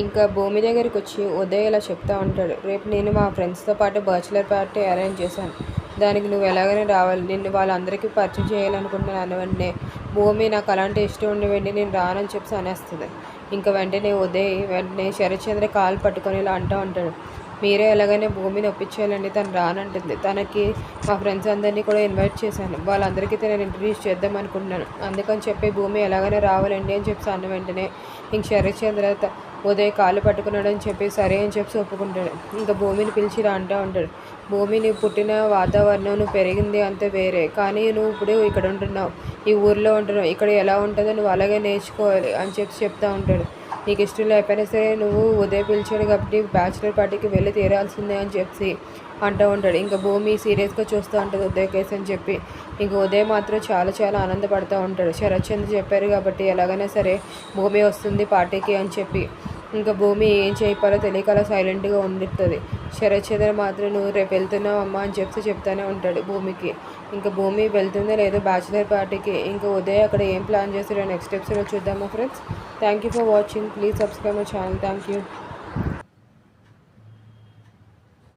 ఇంకా భూమి దగ్గరికి వచ్చి ఉదయ్ ఇలా చెప్తా ఉంటాడు రేపు నేను మా ఫ్రెండ్స్తో పాటు బ్యాచులర్ పార్టీ అరేంజ్ చేశాను. దానికి నువ్వు ఎలాగైనా రావాలి. నిన్ను వాళ్ళందరికీ పరిచయం చేయాలనుకుంటున్నాను వెంటనే భూమి నాకు అలాంటి ఇష్టం ఉండవండి నేను రానని చెప్పి అనేస్తుంది. ఇంకా వెంటనే ఉదయ్ వెంటనే శరత్చంద్ర కాలు పట్టుకొని ఇలా అంటూ ఉంటాడు మీరే ఎలాగైనా భూమిని ఒప్పించేయాలండి తను రానంటుంది. తనకి మా ఫ్రెండ్స్ అందరినీ కూడా ఇన్వైట్ చేశాను. వాళ్ళందరికీ నేను ఇంట్రడ్యూస్ చేద్దాం అనుకుంటున్నాను. అందుకని చెప్పి భూమి ఎలాగైనా రావాలండి అని చెప్పి అన్న వెంటనే ఇంక శరత్చంద్ర త- ఉదయ్ కాళ్ళు పట్టుకున్నాడు అని చెప్పి సరే అని చెప్పి ఒప్పుకుంటాడు. ఇంకా భూమిని పిలిచి రా అంటూ ఉంటాడు. భూమిని పుట్టిన వాతావరణం నువ్వు పెరిగింది అంతే వేరే. కానీ నువ్వు ఇప్పుడు ఇక్కడ ఉంటున్నావు. ఈ ఊర్లో ఉంటున్నావు. ఇక్కడ ఎలా ఉంటుందో నువ్వు అలాగే నేర్చుకోవాలి అని చెప్పి చెప్తూ ఉంటాడు. నీకు ఇష్టం లేకపోయినా సరే నువ్వు ఉదయం పిలిచాడు కాబట్టి బ్యాచులర్ పార్టీకి వెళ్ళి తీరాల్సిందే అని చెప్పి అంటూ ఉంటాడు. ఇంకా భూమి సీరియస్గా చూస్తూ ఉంటుంది ఉదయ్ కేసు అని చెప్పి. ఇంక ఉదయ్ మాత్రం చాలా చాలా ఆనందపడుతూ ఉంటాడు. శరత్చంద్ర చెప్పారు కాబట్టి ఎలాగైనా సరే భూమి వస్తుంది పార్టీకి అని చెప్పి. ఇంకా భూమి ఏం చేయపాలో తెలియక అలా సైలెంట్గా ఉండుతుంది. శరత్చంద్ర మాత్రం నువ్వు రేపు వెళ్తున్నావు అమ్మా అని చెప్పి చెప్తానే ఉంటాడు భూమికి. ఇంకా భూమి వెళ్తుందో లేదో బ్యాచులర్ పార్టీకి. ఇంకా ఉదయ్ అక్కడ ఏం ప్లాన్ చేస్తాడో నెక్స్ట్ స్టెప్స్లో చూద్దామా friends thank you for watching please subscribe my channel thank you